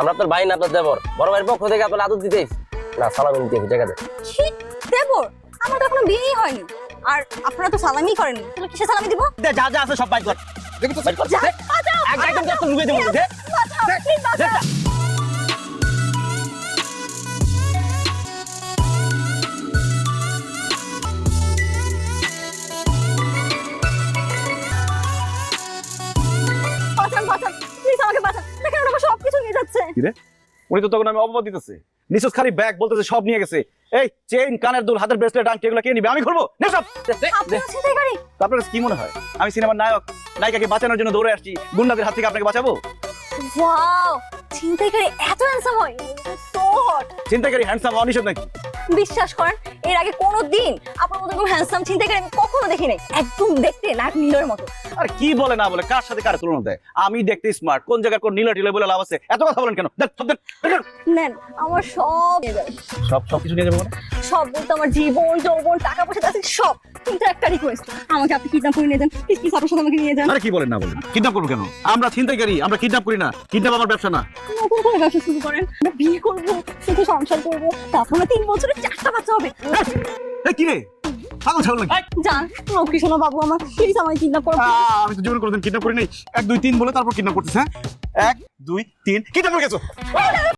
আমরা তোর ভাই না তোর দেবর। বড় ভাইয়ের পক্ষ থেকে আপনার আদর দিতেই না সালামি নিতে জায়গাতে কি দেবর আমার তো এখনও বিয়েই হয়নি। আর আপনারা তো সালামি করেন তাহলে কিসে সালামি দিব? দে যা যা আছে সব বাইক কর। বাইর কর, যা, দে। বাঁচাও, এক একদম বাঁচাও, তো ডুবিয়ে দেবো, কিরে? উনি তো তখন আমি অপবাদ দিতেছে। নিচুস খালি ব্যাগ বলতেছে সব নিয়ে গেছে। এই চেইন কানের দুল হাতের ব্রেসলেট আংটি এগুলো কে নিবে? আমি দে। আপনারা কি মনে হয়? আমি সিনেমার নায়ক নায়িকাকে বাঁচানোর জন্য দৌড়ে আসছি। গুন্ডাদের হাত থেকে আপনাকে বাঁচাবো? ছিনতাইকারী এত হ্যান্ডসাম হয়। চিন্তাকারী হ্যান্ডসাম অনিষেধ নাকি? বিশ্বাস করেন এর আগে কোনো দিন আপনার মতো কোনো হ্যান্ডসাম ছিনতাইকারী আমি কখনো দেখিনি। একদম দেখতে নাক নীলের মতো। আর কি বলে না বলে? কার সাথে কার তুলনা দেয়? আমি দেখতে স্মার্ট কোন জায়গায় কোন নীলা টিলা বলে লাভ আছে? এত কথা বলেন কেন? দেখ। নেন আমার সব সব সব কিছু নিয়ে যাব মানে? সব বলতে আমার জীবন যৌবন টাকা পয়সা আছে সব। কিন্তু একটা রিকোয়েস্ট আমাকে আপনি কিডন্যাপ করে নিয়ে যান। প্লিজ প্লিজ আপনার সাথে আমাকে নিয়ে যান। আরে কি বলেন না বলেন? কিডন্যাপ করব কেন? আমরা চিন্তাকারী আমরা কিডন্যাপ করি না। কিডন্যাপ আমার ব্যবসা না। নতুন করে ব্যবসা শুরু করেন আমরা বিয়ে করব শুধু সংসার করব তারপর আমরা তিন বছরে চারটা বাচ্চা হবে। কি রে? পাগল ছাগল নাকি? যান লক্ষ্মী বাবু আমার প্লিজ আমাকে কিডন্যাপ করুন। আমি তো জীবনে কোনোদিন কিডন্যাপ করি নাই এক দুই তিন বলে তারপর কিডন্যাপ করতেছে হ্যাঁ? এক দুই তিন কিডন্যাপ করে গেছো।